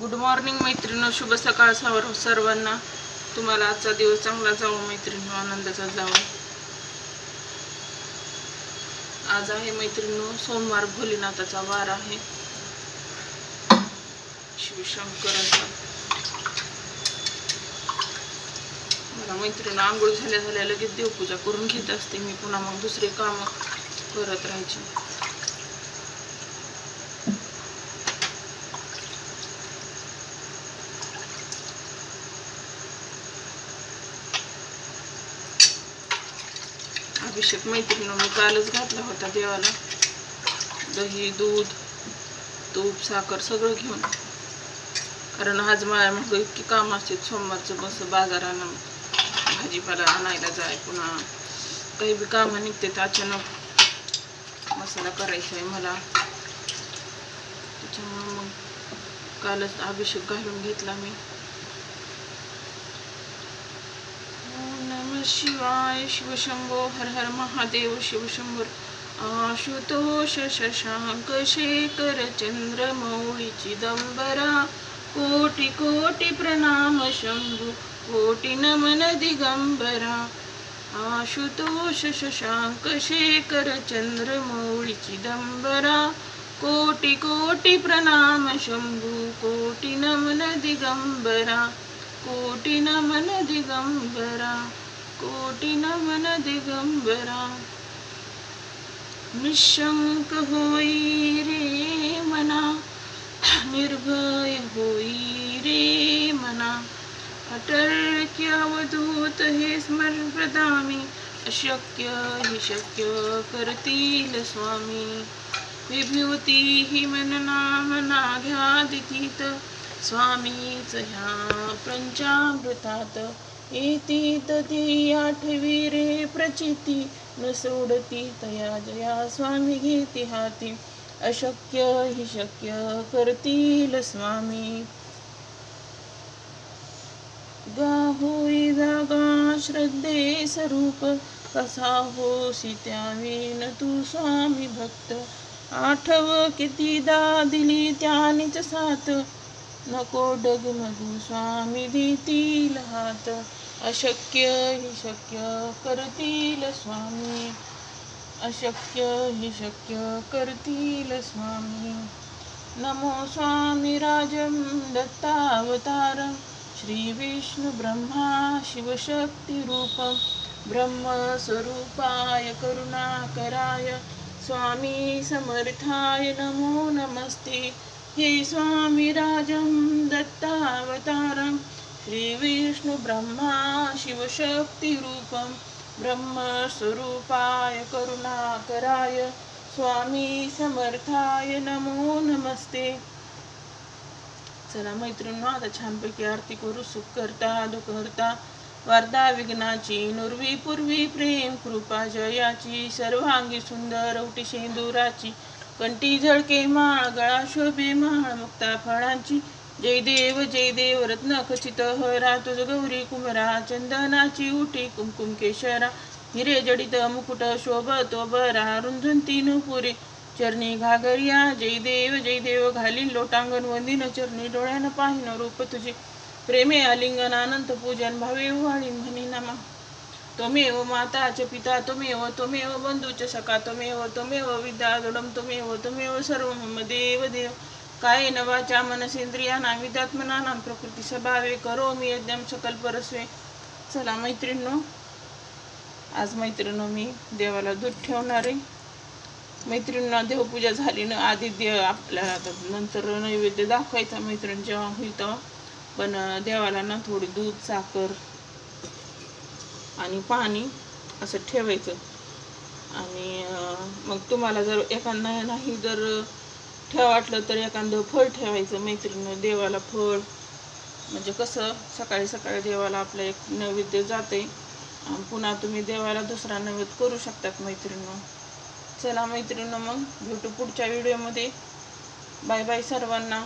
Good morning मैत्रिणी शुभ सकाळ सवर हो सर्वांना. तुम्हाला आजचा दिवस चांगला जावो मैत्रिणी आनंदाचा जावो. आज आहे मैत्रिणी सोमवार भोलेनाथाचा वार आहे. शिवशंकराचा. मला मैत्रिणी आंघोळ झाल्या झाल्या लगेच देवपूजा करून घेत असते. मी पुन्हा मग दुसरे काम करत राहायचे. अभिषेक मैत्रिणीनं मी कालच घातला होता देवाला. दही दूध तूप साखर सगळं घेऊन. कारण आज माझ्या मग इतकी काम असते सोमवारचं बस बाजारानं भाजीपाला आणायला जाय पुन्हा काही बी कामं निघते अचानक मसाला करायचा आहे मला. त्याच्यामुळं मग कालच अभिषेक घालून घेतला मी ओम नमः शिवाय शिवशंभो हर हर महादेव शिवशंभर। आशुतोष शशांक शेखर चंद्र मौळी चिदंबरा। कोटी कोटी प्रणाम शंभू कोटी नमन दिगंबरा। आशुतोष शशांक शेखर चंद्र मौळी चिदंबरा। कोटी कोटी प्रणाम शंभू कोटी नमन दिगंबरा। कोटी नमन दिगंबरा। कोटिन नमन दिगंबरा निशंक होई रे मना निर्भय होई रे मना। अटल अवधूत हे स्मरण प्रदामी अशक्य हि शक्य करतील स्वामी। विभूती हि मनना मना घ्यादितीत स्वामीच ह्या पंचामृतात। इति तती आठवी रे प्रचिती न सोडती तया जया स्वामी घेती हाती अशक्य हि शक्य करतील स्वामी। गाहोई जागा श्रद्धे स्वरूप कसा होसी त्यावेन तू स्वामी भक्त। आठव कितीदा दिली त्यानीच साथ नको डगमगू स्वामी देतील हात. अशक्य हि शक्य करतील स्वामी. अशक्य हि शक्य करतील स्वामी. नमो स्वामी राजं दत्तावतारं. श्री विष्णु ब्रह्मा शिवशक्तिरूपं ब्रह्मस्वरूपाय करुणाकराय. स्वामी समर्थाय नमो नमस्ते. हे स्वामी राजं दत्तावतारं श्री ब्रह्मा शिवशक्तिरूपं ब्रह्मस्वरूपाय करुणाकराय स्वामी समर्थाय नमो नमस्ते. चला मैत्रिणी आता छानपैकी आरती करू. सुख करता दुःख करता वार्ता विघ्नाची नुर्वी पूर्वी प्रेम कृपा जयाची सर्वांगी सुंदर औटी शेंदुराची कंटी झळके माळ गळा शोभे माळ मुक्ता फळांची. जय देव जय देव रत्न खचित हरा तुझ गौरी कुमरा चंदनाची उटी कुमकुम केशरा. हिरे जडित मुकुट शोभ शोभतो बरा तीन नुपुरे चरणी घागरिया. जय देव जय देव घालीन लोटांगण वंदिन चरणी डोळ्यानं पाहिन रूप तुझे. प्रेमे आलिंगन अनंत पूजन भावे वाळीन म्हणे नमा. त्वमेव माता च पिता त्वमेव त्वमेव बंधूच सखा त्वमेव त्वमेव विद्या दृढम त्वमेव त्वमेव सर्व मम देव देव. काय नवाच्या मनसेंद्रिया नाविदात्मना नाम प्रकृती स्वभावे करो मी यज्ञम सकल परस्वे चला मैत्रिणो आज मैत्रिणो मी देवाला दूध ठेवणार. आहे मैत्रिणींना देवपूजा झाली ना आधी देव आपल्याला आता नंतर नैवेद्य दाखवायचा मैत्रीण जेव्हा होईल तेव्हा. पण देवाला ना थोडी दूध साखर आणि पाणी असं ठेवायचं. आणि मग तुम्हाला जर एखादा नाही जर ठेवा वाटलं तर एखादं फळ ठेवायचं मैत्रिणीनं देवाला फळ. म्हणजे कसं सकाळी सकाळी देवाला आपलं एक नैवेद्य जाते पुन्हा तुम्ही देवाला दुसरा नैवेद्य करू शकतात मैत्रिणी. चला मैत्रिणी मग भेटू पुढच्या व्हिडिओमध्ये बाय बाय सर्वांना.